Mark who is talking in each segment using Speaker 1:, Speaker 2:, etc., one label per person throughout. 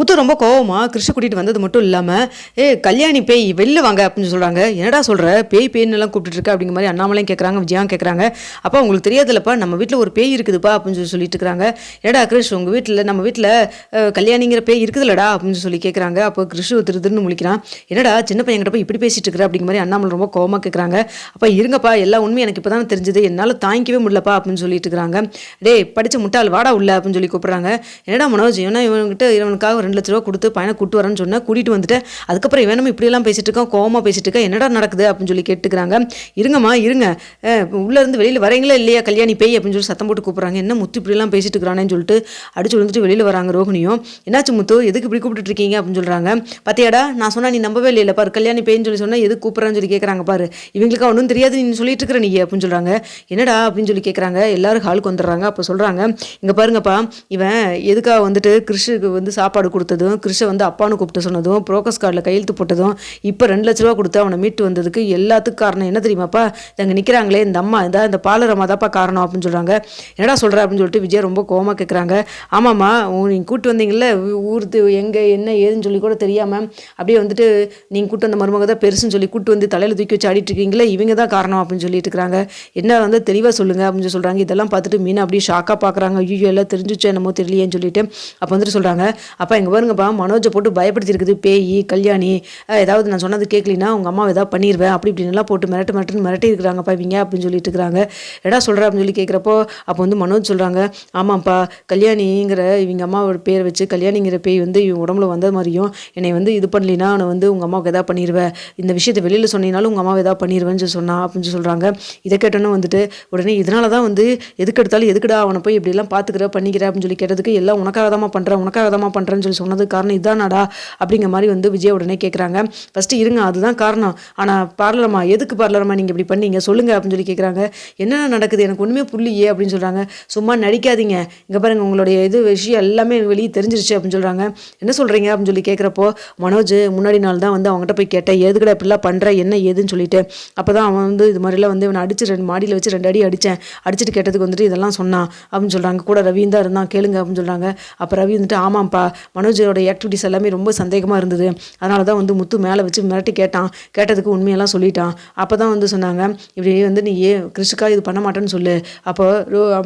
Speaker 1: முத்து ரொம்ப கோவமா கிருஷ்ண கூட்டிட்டு வந்தது மட்டும் இல்லாமல் ஏ கல்யாணி பேய் வெளில வாங்க அப்படின்னு சொல்கிறாங்க என்னடா சொல்கிற பேய் பேய்னு எல்லாம் இருக்க அப்படிங்கிற மாதிரி அண்ணாமலையும் கேட்குறாங்க விஜயாவும் கேட்குறாங்க அப்போ உங்களுக்கு தெரியாதுல்லப்பா நம்ம வீட்டில் ஒரு பேய் இருக்குதுப்பா அப்படின்னு சொல்லி சொல்லிட்டு இருக்காங்க. என்னடா கிருஷ் உங்கள் வீட்டில் நம்ம வீட்டில் கல்யாணிங்கிற பேய் இருக்குதுல்லடா அப்படின்னு சொல்லி கேட்குறாங்க அப்போ கிருஷ் திரு திருன்னு முழிக்கிறான். என்னடா சின்ன பையன்கிட்ட போய் இப்படி பேசிட்டு இருக்கிற? அப்படிங்கிற மாதிரி அண்ணாமலை ரொம்ப கோவமாக கேட்குறாங்க அப்போ இருங்கப்பா எல்லா உண்மையும் எனக்கு இப்போ தான் தெரிஞ்சது. என்னால் தாங்கிக்கவே முடியலப்பா அப்படின்னு சொல்லிட்டு இருக்கிறாங்க டேய் படித்த முட்டாள் வாடா உள்ள அப்படின்னு சொல்லி கூப்பிட்றாங்க. என்னடா மனோஜ் ஏன்னா இவன்கிட்ட இவனுக்காக ஒரு ரெண்டு லட்ச ரூபா கொடுத்து பையனை கூட்டு வரேன்னு சொன்னால் கூட்டிகிட்டு வந்துட்டு அதுக்கப்புறம் இவனும் இப்படியெல்லாம் பேசிட்டு இருக்கோம் கோவமாக பேசிட்டு இருக்கா என்னடா நடக்குது அப்படின்னு சொல்லி கேட்டுக்கிறாங்க. இருங்கம்மா இருங்க. உள்ளேருந்து வெளியில் வரீங்களா இல்லையா கல்யாணி பேய் அப்படின்னு சொல்லி சத்தம் போட்டு கூப்பிட்றாங்க. என்ன முத்து இப்படிலாம் பேசிட்டு இருக்கிறானேன்னு சொல்லிட்டு அடிச்சு விழுந்துட்டு வெளியில் வராங்க ரோகிணியும் என்னாச்சு முத்து எதுக்கு இப்படி கூப்பிட்டு இருக்கீங்க அப்படின்னு சொல்கிறாங்க பார்த்தியாடா நான் சொன்னால் நீ நம்பவே இல்லை பாரு கல்யாணி பேய்னு சொல்லி சொன்னால் எதுக்கு கூப்பிட்றான்னு சொல்லி கேட்குறாங்க பாரு. இவங்களுக்கு ஒன்றும் தெரியாது நீ சொல்லிட்டு இருக்கிற நீ அப்படின்னு சொல்கிறாங்க என்னடா அப்படின்னு சொல்லி கேட்குறாங்க எல்லாரும் ஹாலுக்கு வந்துடுறாங்க அப்போ சொல்கிறாங்க இங்கே பாருங்கப்பா இவன் எதுக்காக வந்துட்டு கிறிஷுக்கு வந்து சாப்பாடு கொடுத்ததும் கிறிஷை வந்து அப்பான்னு கூப்பிட்டு சொன்னதும் ப்ரோக்கஸ் கார்டில் கையெழுத்து போட்டதும் இப்போ ரெண்டு லட்ச ரூபா கொடுத்து அவனை மீட்டு வந்ததுக்கு எல்லாத்துக்கும் காரணம் என்ன தெரியுமாப்பா? இங்கே நிற்கிறாங்களே இந்த அம்மா இந்த இந்த பாலரம்மா தான்ப்பா காரணம் அப்படின்னு சொல்கிறாங்க என்னடா சொல்கிற அப்படின்னு சொல்லிட்டு விஜய் ரொம்ப கோமாக கேட்குறாங்க ஆமாம்மா நீங்கள் கூட்டு வந்தீங்கல்ல ஊர்த்து எங்கே என்ன ஏதுன்னு சொல்லி கூட தெரியாமல் அப்படியே வந்துட்டு நீங்கள் கூட்டு வந்த மருமக தான் பெருசுன்னு சொல்லி கூட்டு வந்து தலையில் தூக்கி வச்சு ஆடிட்டு இருக்கீங்களே இவங்க தான் காரணம் அப்படின்னு சொல்லிட்டு இருக்கிறாங்க என்ன வந்து தெளிவாக சொல்லுங்கள் அப்படின்னு சொல்லி சொல்கிறாங்க இதெல்லாம் பார்த்துட்டு மீனா அப்படியே ஷாக்காக பார்க்குறாங்க ஐயோ எல்லாம் தெரிஞ்சுச்சு என்னமோ தெரியலையேன்னு சொல்லிட்டு. அப்போ வந்துட்டு சொல்கிறாங்க அப்பா பாருங்கப்பா மனோஜை போட்டு பயப்படுத்திருக்குது பேய் கல்யாணி ஏதாவது நான் சொன்னது கேட்கலினா உங்கள் அம்மாவை ஏதாவது பண்ணிடுவேன் அப்படி இப்படின்னு போட்டு மிரட்டு மிரட்டுன்னு மிரட்டி இருக்கிறாங்கப்பா இவங்க அப்படின்னு சொல்லிட்டு இருக்கிறாங்க எடா சொல்கிற அப்படின்னு சொல்லி கேட்குறப்போ அப்போ வந்து மனோஜ் சொல்கிறாங்க ஆமாம்ப்பா கல்யாணிங்கிற இவங்க அம்மாவோட பேர் வச்சு கல்யாணிங்கிற பேய் வந்து இவன் உடம்புல வந்த மாதிரியும் என்னை வந்து இது பண்ணலினா அவனை வந்து உங்கள் அம்மாவுக்கு எதாவது பண்ணிடுவேன் இந்த விஷயத்தை வெளியில் சொன்னீங்கனாலும் உங்கள் அம்மாவை எதாவது பண்ணிடுவேன்னு சொல்லி சொன்னா அப்படின்னு சொல்கிறாங்க இதை கேட்டோன்னு வந்துட்டு உடனே இதனால தான் வந்து எதுக்கு எடுத்தாலும் எதுக்குடா அவனை போய் இப்படிலாம் பார்த்துக்கிற பண்ணிக்கிற அப்படின்னு சொல்லி கேட்டதுக்கு எல்லாம் உனக்காக தான் பண்ணுறேன் உனக்காக தான் பண்ணுறேன்னு சொல்லி சொன்னது காரணம் இதானாடா அப்படிங்கிற மாதிரி வந்து விஜய் உடனே கேட்குறாங்க ஃபஸ்ட்டு இருங்க அதுதான் காரணம். ஆனால் பார்லரமா எதுக்கு பார்லரமா நீங்கள் இப்படி பண்ணீங்க? சொல்லுங்க அப்படின்னு சொல்லி கேட்குறாங்க என்னென்ன நடக்குது? எனக்கு ஒன்றுமே புள்ளியே அப்படின்னு சொல்கிறாங்க சும்மா நடிக்காதீங்க. இங்கே பாருங்க உங்களுடைய இது விஷயம் எல்லாமே வெளியே தெரிஞ்சிருச்சு அப்படின்னு சொல்கிறாங்க என்ன சொல்கிறீங்க அப்படின்னு சொல்லி கேட்குறப்போ மனோஜ் முன்னாடி நாள் தான் வந்து அவங்ககிட்ட போய் கேட்டேன். எதுக்கடா இப்படிலாம் பண்ணுற என்ன ஏதுன்னு சொல்லிட்டு. அப்போ தான் அவன் வந்து இது மாதிரிலாம் வந்து இவனை அடிச்சு ரெண்டு மாடியில் வச்சு ரெண்டு அடி அடித்தேன் அடிச்சுட்டு கேட்டதுக்கு வந்துட்டு இதெல்லாம் சொன்னான் அப்படின்னு சொல்கிறாங்க கூட ரவியும் தான் இருந்தான். கேளுங்க அப்படின்னு சொல்கிறாங்க அப்போ ரவி வந்துட்டு ஆமாம்ப்பா மனோஜோட ஆக்டிவிட்டிஸ் எல்லாமே ரொம்ப சந்தேகமாக இருந்தது. அதனால தான் வந்து முத்து மேலே வச்சு மிரட்டி கேட்டான். கேட்டதுக்கு உண்மையெல்லாம் சொல்லிட்டான். அப்போ தான் வந்து சொன்னாங்க இப்படி வந்து நீ ஏ கிறிஷுக்கா இது பண்ண மாட்டேன்னு சொல்லு. அப்போ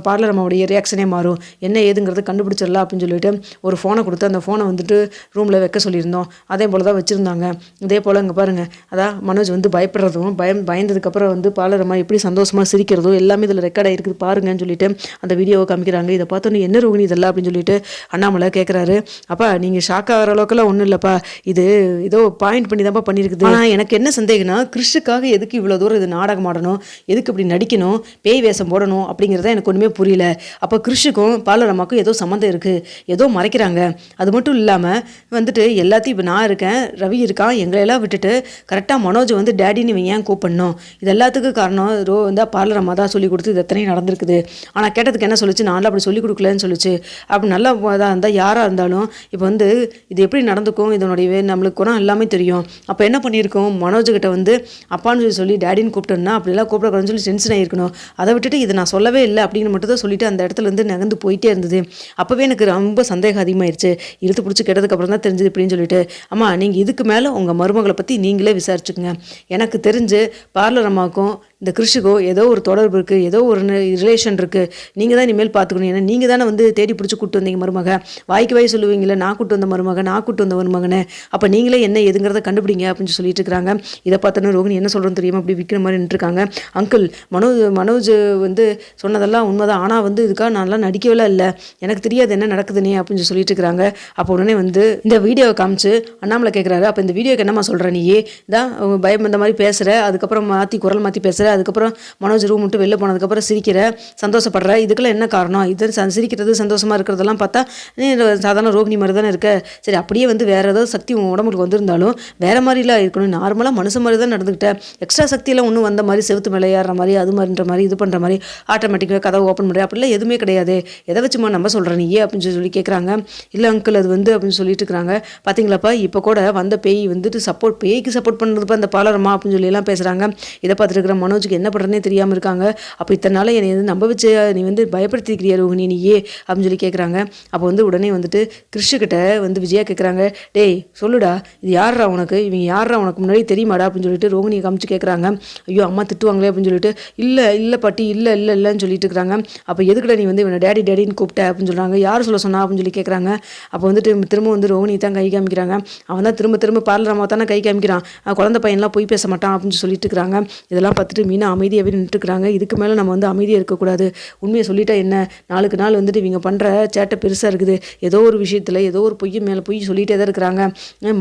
Speaker 1: பார்லர் அம்மாவுடைய ரியாக்ஷனே மாறும். என்ன ஏதுங்கிறத கண்டுபிடிச்சிடலாம் அப்படின்னு சொல்லிட்டு ஒரு ஃபோனை கொடுத்து அந்த ஃபோனை வந்துட்டு ரூமில் வைக்க சொல்லியிருந்தோம். அதே போல் தான் வச்சுருந்தாங்க. இதே போல் இங்கே பாருங்கள் அதான் மனோஜ் வந்து பயப்படுறதும் பயம் பயந்ததுக்கப்புறம் வந்து பார்லர் அம்மா எப்படி சந்தோஷமாக சிரிக்கிறதும் எல்லாமே இதில் ரெக்கார்ட் ஆகிருக்குது பாருங்கன்னு சொல்லிட்டு அந்த வீடியோவை காமிக்கிறாங்க. இதை பார்த்தோன்னே என்ன ரோகிணி இதெல்லாம்? அப்படின்னு சொல்லிட்டு அண்ணாமலை கேட்குறாரு அப்போ நீங்கள் ஷாக் ஆகிற அளவுக்குலாம் ஒன்றும் இல்லைப்பா. இது ஏதோ பாயிண்ட் பண்ணி தான்ப்பா பண்ணியிருக்குது ஆனால் எனக்கு என்ன சந்தேகம்னா கிறிஷுக்காக எதுக்கு இவ்வளோ தூரம் இது நாடகம் ஆடணும்? எதுக்கு இப்படி நடிக்கணும்? பேய் வேஷம் போடணும் அப்படிங்கிறத எனக்கு ஒன்றுமே புரியல. அப்போ கிறிஷுக்கும் பாலரம்மாக்கும் ஏதோ சம்மந்தம் இருக்குது ஏதோ மறைக்கிறாங்க. அது மட்டும் இல்லாமல் வந்துட்டு எல்லாத்தையும் இப்போ நான் இருக்கேன் ரவி இருக்கான் எங்களையெல்லாம் விட்டுட்டு கரெக்டாக மனோஜ் வந்து டேடின்னு இவன் ஏன் கூப்பிடணும்? இது எல்லாத்துக்கும் காரணம் ரோ வந்து பாலரம்மா தான் சொல்லி கொடுத்து இது எத்தனையும் நடந்திருக்குது. ஆனால் கேட்டதுக்கு என்ன சொல்லிச்சு? நான்லாம் அப்படி சொல்லி கொடுக்கலன்னு சொல்லிச்சு. அப்படி நல்லா இதாக இருந்தால் யாராக இருந்தாலும் இப்போ வந்து இது எப்படி நடந்துக்கும்? இதனுடைய நம்மளுக்கு குணம் எல்லாமே தெரியும். அப்போ என்ன பண்ணியிருக்கோம்? மனோஜ்கிட்ட வந்து அப்பான்னு சொல்லி சொல்லி டேடின்னு கூப்பிட்டோம்னா அப்படிலாம் கூப்பிடக்கூடாதுன்னு சொல்லி டென்ஷன் ஆகிருக்கணும் அதை விட்டுட்டு இதை நான் சொல்லவே இல்லை அப்படின்னு மட்டும் தான் சொல்லிட்டு அந்த இடத்துல இருந்து நகர்ந்து போயிட்டே இருந்தது. அப்போவே எனக்கு ரொம்ப சந்தேகம் அதிகமாயிருச்சு. இழுத்து பிடிச்சி கேட்டதுக்கப்புறம் தான் தெரிஞ்சது இப்படின்னு சொல்லிட்டு. ஆமாம் நீங்கள் இதுக்கு மேலே உங்கள் மருமகளை பற்றி நீங்களே விசாரிச்சுக்கோங்க. எனக்கு தெரிஞ்சு பார்லர் அம்மாவுக்கும் இந்த கிருஷிக்கோ ஏதோ ஒரு தொடர்பு இருக்குது ஏதோ ஒரு ரிலேஷன் இருக்குது நீங்கள் தான் இனிமேல் பார்த்துக்கணும். ஏன்னா நீங்கள் தானே வந்து தேடி பிடிச்சி கூட்டு வந்தீங்க மருமக. வாய்க்கு வாய் சொல்லுவீங்களே நான் கூட்டு வந்த மருமக நான் கூட்டு வந்த மருமகனே அப்போ நீங்களே என்ன எதுங்கிறத கண்டுபிடிங்க அப்படின்னு சொல்லிட்டு இருக்கிறாங்க இதை பார்த்தோன்னா ரோகிணி என்ன சொல்கிறோன்னு தெரியாமல் அப்படி விற்கிற மாதிரி நின்றுருக்காங்க அங்கிள் மனோஜ் மனோஜ் வந்து சொன்னதெல்லாம் உண்மைதான். ஆனால் வந்து இதுக்காக நான்லாம் நடிக்கவே இல்லை. எனக்கு தெரியாது என்ன நடக்குதுனே அப்படின்னு சொல்லிட்டு இருக்கிறாங்க அப்போ உடனே வந்து இந்த வீடியோவை காமிச்சு அண்ணாமலை கேட்குறாரு அப்போ இந்த வீடியோக்கு என்னம்மா சொல்கிற நீயே? தான் பயம் இந்த மாதிரி பேசுகிற அதுக்கப்புறம் மாற்றி குரல் மாற்றி பேசுகிற அதுக்கப்புறம் மனோஜ் ரூம் விட்டு வெளில போனதுக்கப்புறம் சிரிக்கிற சந்தோஷப்படுற. இதுக்கெல்லாம் என்ன காரணம்? இது ச- சிரிக்கிறது சந்தோஷமாக இருக்கிறதெல்லாம் பார்த்தா நீ சாதாரண ரோகிணி மாதிரி தானே இருக்க. சரி அப்படியே வந்து வேறு ஏதாவது சக்தி உன் உடம்புக்கு வந்திருந்தாலும் வேறு மாதிரிலாம் இருக்கணும். நார்மலாக மனுஷன் மாதிரி தான் நடந்துக்கிட்டேன் எக்ஸ்ட்ரா சக்தியெல்லாம் ஒன்றும் வந்த மாதிரி செவுத்து மேலே ஏறுற மாதிரி அது மாதிரின்ற மாதிரி இது பண்ணுற மாதிரி ஆட்டோமேட்டிக்காக கதவை ஓப்பன் பண்ணுற அப்படிலாம் எதுவுமே கிடையாது. எதை வச்சுமா நம்ம சொல்கிறேன் நீ அப்படின்னு சொல்லி கேட்குறாங்க இல்லை அங்கிள் அது வந்து அப்படின்னு சொல்லிட்டு இருக்கிறாங்க. பார்த்தீங்களாப்பா இப்போ கூட வந்த பேய் வந்துட்டு சப்போர்ட் பேய்க்கு சப்போர்ட் பண்ணுறதுப்பா அந்த பாலரமா அப்படின்னு சொல்லி எல்லாம் பேசுகிறாங்க இதை பார்த்துட்டு இருக்கிற மனோஜ் மனோஜுக்கு என்ன பண்ணுறனே தெரியாமல் இருக்காங்க. அப்போ இத்தனை நாள் என்னை வந்து நம்ப வச்சு நீ வந்து பயப்படுத்திக்கிறியா ரோஹிணி நீயே? அப்படின்னு சொல்லி கேட்குறாங்க அப்போ வந்து உடனே வந்துட்டு கிறிஷுக்கிட்ட வந்து விஜயா கேட்குறாங்க டேய் சொல்லுடா இது யார்ரா உனக்கு? இவங்க யார்ரா உனக்கு முன்னாடி தெரியுமாடா? அப்படின்னு சொல்லிட்டு ரோஹிணியை காமிச்சு கேட்குறாங்க ஐயோ அம்மா திட்டுவாங்களே அப்படின்னு சொல்லிட்டு இல்லை இல்லை பாட்டி இல்லை இல்லை இல்லைன்னு சொல்லிட்டு இருக்கிறாங்க அப்போ எதுக்குடா நீ வந்து இவனை டேடி டேடின்னு கூப்பிட்ட? அப்படின்னு சொல்கிறாங்க யார் சொல்ல சொன்னா? அப்படின்னு சொல்லி கேட்குறாங்க அப்போ வந்துட்டு திரும்ப வந்து ரோஹிணி தான் கை காமிக்கிறாங்க. அவன் தான் திரும்ப திரும்ப பார்லர் அம்மா தானே கை காமிக்கிறான். குழந்தை பையன்லாம் போய் பேச மாட்டான் அப்படின்னு சொல்லிட்டு இருக்கிறாங்க இதெல்லாம் பார்த்துட்டு மீனா அமைதியாகவே நின்றுட்டுருக்குறாங்க. இதுக்கு மேலே நம்ம வந்து அமைதியாக இருக்கக்கூடாது. உண்மையை சொல்லிட்டா என்ன? நாளுக்கு நாள் வந்துட்டு இவங்க பண்ணுற சேட்டை பெருசாக இருக்குது. ஏதோ ஒரு விஷயத்தில் ஏதோ ஒரு பொய் மேலே பொய் சொல்லிகிட்டே தான் இருக்கிறாங்க.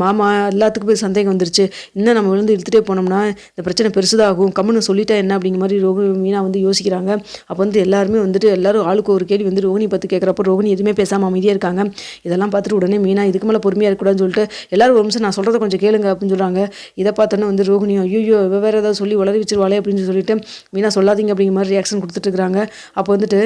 Speaker 1: மாமா எல்லாத்துக்கும் போய் சந்தேகம் வந்துருச்சு. இன்னும் நம்ம விழுந்து இழுத்துட்டே போனோம்னா இந்த பிரச்சனை பெருசுதாகும். கம்முன்னு சொல்லிட்டா என்ன அப்படிங்கிற மாதிரி ரோஹி மீனா வந்து யோசிக்கிறாங்க. அப்போ வந்து எல்லாருமே வந்துட்டு எல்லாரும் ஆளுக்கு ஒரு கேள்வி வந்து ரோஹினி பார்த்து கேட்குறப்போ ரோஹினி எதுவுமே பேசாமல் அமைதியாக இருக்காங்க. இதெல்லாம் பார்த்துட்டு உடனே மீனா இதுக்கு மேலே பொறுமையாக இருக்கக்கூடாதுன்னு சொல்லிட்டு எல்லாரும் ஒரு நிமிஷம் நான் சொல்கிறத கொஞ்சம் கேளுங்க அப்படின்னு சொல்கிறாங்க இதை பார்த்தோன்னே வந்து ரோஹினி ஐயோ வேறு ஏதாவது சொல்லி வளர வச்சிருவாளே அப்படின்னு அப்படின்னு சொல்லிட்டு மீனா சொல்லாதீங்க அப்படிங்கிற மாதிரி ரியாக்ஷன் கொடுத்துட்டு இருக்கிறாங்க அப்போ வந்துட்டு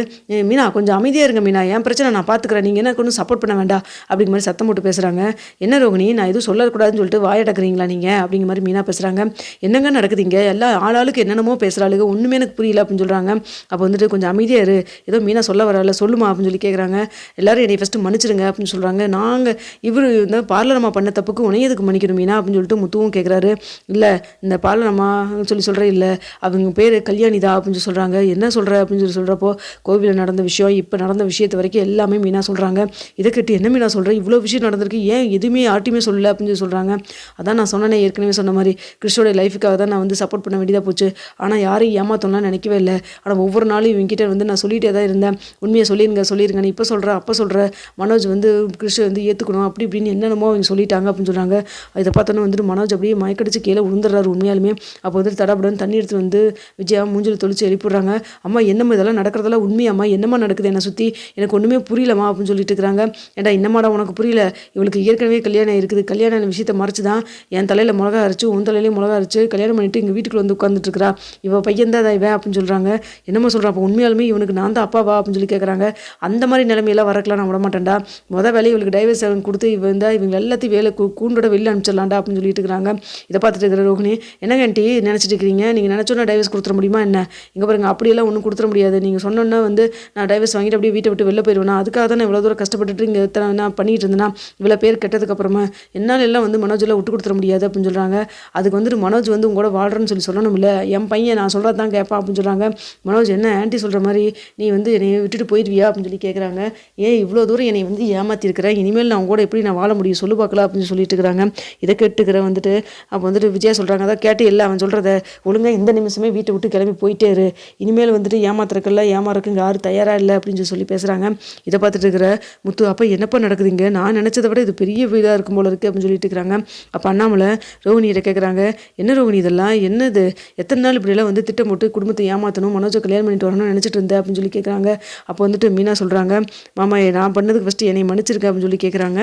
Speaker 1: மீனா கொஞ்சம் அமைதியாக இருங்க மீனா. என் பிரச்சனை நான் பார்த்துக்கிறேன் நீங்கள் என்ன கொஞ்சம் சப்போர்ட் பண்ண வேண்டாம். அப்படிங்கிற மாதிரி சத்தம் போட்டு பேசுகிறாங்க என்ன ரோகிணி? நான் எதுவும் சொல்லக்கூடாதுன்னு சொல்லிட்டு வாயடக்குறீங்களா நீங்கள் அப்படிங்கிற மாதிரி மீனா பேசுகிறாங்க என்னங்க நடக்குதுங்க? எல்லா ஆளாளுக்கு என்னென்னமோ பேசுகிறாளுங்க ஒன்றுமே எனக்கு புரியல அப்படின்னு சொல்கிறாங்க அப்போ வந்துட்டு கொஞ்சம் அமைதியாக இரு. ஏதோ மீனா சொல்ல வரல சொல்லுமா? அப்படின்னு சொல்லி கேட்குறாங்க எல்லாரும் என்னை ஃபஸ்ட்டு மன்னிச்சிடுங்க அப்படின்னு சொல்கிறாங்க நாங்கள் இவர் இந்த பார்லரம்மா பண்ண தப்புக்கு உனையதுக்கு மன்னிக்கணும் மீனா? அப்படின்னு சொல்லிட்டு முத்துவும் கேட்குறாரு இல்லை இந்த பார்லரம்மா சொல்லி சொல்கிறேன் இல்லை அவங்க பேர் கல்யாணிதா அப்படின்னு சொல்லி சொல்கிறாங்க என்ன சொல்கிற அப்படின்னு சொல்லி சொல்கிறப்போ கோவிலில் நடந்த விஷயம் இப்போ நடந்த விஷயத்து வரைக்கும் எல்லாமே மீனா சொல்கிறாங்க இதை கட்டி என்ன மீனா சொல்கிறேன் இவ்வளோ விஷயம் நடந்திருக்கு. ஏன் எதுவுமே யார்ட்டையுமே சொல்லலை அப்படின்னு சொல்லி சொல்கிறாங்க அதான் நான் சொன்னேனே ஏற்கனவே சொன்ன மாதிரி. கிறிஸ்டோட லைஃபுக்காக தான் நான் வந்து சப்போர்ட் பண்ண வேண்டியதாக போச்சு. ஆனால் யாரையும் ஏமாத்தோம்லாம் நினைக்கவே இல்லை. ஆனால் ஒவ்வொரு நாளும் இவங்ககிட்ட வந்து நான் சொல்லிகிட்டே தான் இருந்தேன். உண்மையை சொல்லிருங்க சொல்லியிருங்கன்னு இப்போ சொல்கிறேன் அப்போ சொல்கிறேன் மனோஜ் வந்து கிறிஸ்ட வந்து ஏற்றுக்கணும் அப்படி இப்படின்னு என்னென்னமோ அவங்க சொல்லிட்டாங்க அப்படின்னு சொல்கிறாங்க இதை பார்த்தோன்னே வந்துட்டு மனோஜ் அப்படியே மயக்கடிச்சு கீழே உழுந்துடுறாரு உண்மையாலுமே. அப்போ வந்துட்டு தடபுடன் தண்ணி எடுத்து வந்து வந்து விஜயா மூஞ்சில் தொளிச்சு எழுப்பிடுறாங்க. அம்மா என்னம்மா இதெல்லாம் நடக்கிறதெல்லாம் உண்மையாம்மா என்னம்மா நடக்குது என்னை சுற்றி எனக்கு ஒன்றுமே புரியலம்மா அப்படின்னு சொல்லிட்டு இருக்கிறாங்க. ஏன்டா என்னம்மாடா உனக்கு புரியல? இவளுக்கு ஏற்கனவே கல்யாணம் இருக்குது கல்யாணம் விஷயத்தை மறைச்சு தான் என் தலையில் மிளகா அரைச்சு உன் தலையிலேயே மிளகா அரைச்சு கல்யாணம் பண்ணிட்டு எங்கள் வீட்டுக்குள்ள வந்து உட்காந்துட்டு இருக்கிறா. இவ பையன் தான் இவன் அப்படின்னு சொல்கிறாங்க என்னம்மா சொல்கிறான் அப்போ உண்மையாலுமே இவனுக்கு நான் தான் அப்பாவா? அப்படின்னு சொல்லி கேட்குறாங்க அந்த மாதிரி நிலைமையெல்லாம் வரக்கலாம் நான் விட மாட்டேன்டா முத வேலையை இவளுக்கு டைவர்ஸ் கொடுத்து இவன் இருந்தால் இவங்க எல்லாத்தையும் வேலை கூண்டோட வெளியில் அனுப்பிச்சிடலாம்டா அப்படின்னு சொல்லிட்டு இருக்கிறாங்க. இதை பார்த்துட்டு இருக்கிற ரோஹிணி என்னங்க ஆண்டி நினச்சிட்டு இருக்கிறீங்க? நீங்கள் நினச்சோன்னா டைவர்ஸ் கொடுத்துட முடியுமா என்ன? இங்கே பாருங்கள் அப்படியெல்லாம் ஒன்றும் கொடுத்துட முடியாது. நீங்கள் சொன்னோன்னா வந்து நான் டைவர்ஸ் வாங்கிட்டு அப்படியே வீட்டை விட்டு வெளில போயிடுவேன்? அதுக்காக தான் நான் இவ்வளோ தூரம் கஷ்டப்பட்டுட்டு இங்கே நான் பண்ணிட்டு இருந்தேன்னா இவ்வளோ பேர் கெட்டதுக்கப்புறமா என்னால் எல்லாம் வந்து மனோஜெல்லாம் விட்டு கொடுத்துட முடியாது அப்படின்னு சொல்கிறாங்க அதுக்கு வந்துட்டு மனோஜ் வந்து உங்களோட வாழ்கிறேன்னு சொல்லி சொல்லணும் இல்லை என் பையன் நான் சொல்கிறது தான் கேட்பான் அப்படின்னு சொல்கிறாங்க மனோஜ் என்ன ஆன்ட்டி சொல்கிற மாதிரி? நீ வந்து என்னை விட்டுட்டு போயிடுவியா? அப்படின்னு சொல்லி கேட்குறாங்க ஏன் இவ்வளோ தூரம் என்னை வந்து ஏமாற்றிருக்கிறேன் இனிமேல் நான் உங்க கூட எப்படி நான் வாழ முடியும்? சொல்லு பார்க்கலாம் அப்படின்னு சொல்லிட்டு இருக்கிறாங்க. இதை கேட்டுக்கிற வந்துட்டு அப்போ வந்துட்டு விஜயா சொல்கிறாங்க அதான் கேட்டு இல்லை அவன் சொல்கிறத ஒழுங்காக இந்த நிமிஷம் வீட்டை விட்டு கிளம்பி போயிட்டே இரு. இனிமேல் வந்துட்டு ஏமாத்துறக்கல்ல ஏமாறக்கு இங்கே யாரும் தயாராக இல்லை அப்படின்னு சொல்லி சொல்லி பேசுகிறாங்க இதை பார்த்துட்டு இருக்கிற முத்து அப்போ என்னப்பா நடக்குதுங்க? நான் நினச்சதை விட இது பெரிய இதாக இருக்கும் போல இருக்குது அப்படின்னு சொல்லிட்டு இருக்கிறாங்க. அப்போ அண்ணாமலை ரோஹிணிகிட்ட கேட்குறாங்க என்ன ரோஹினி இதெல்லாம்? என்னது? எத்தனை நாள் இப்படியெல்லாம் வந்து திட்டம் போட்டு குடும்பத்தை ஏமாற்றணும் மனோஜை கல்யாணம் பண்ணிட்டு வரணும்னு நினச்சிட்டு இருந்தேன் அப்படின்னு சொல்லி கேட்குறாங்க அப்போ வந்துட்டு மீனா சொல்கிறாங்க மாமா நான் பண்ணதுக்கு ஃபஸ்ட்டு என்னை மன்னிச்சிருக்கேன் அப்படின்னு சொல்லி கேட்குறாங்க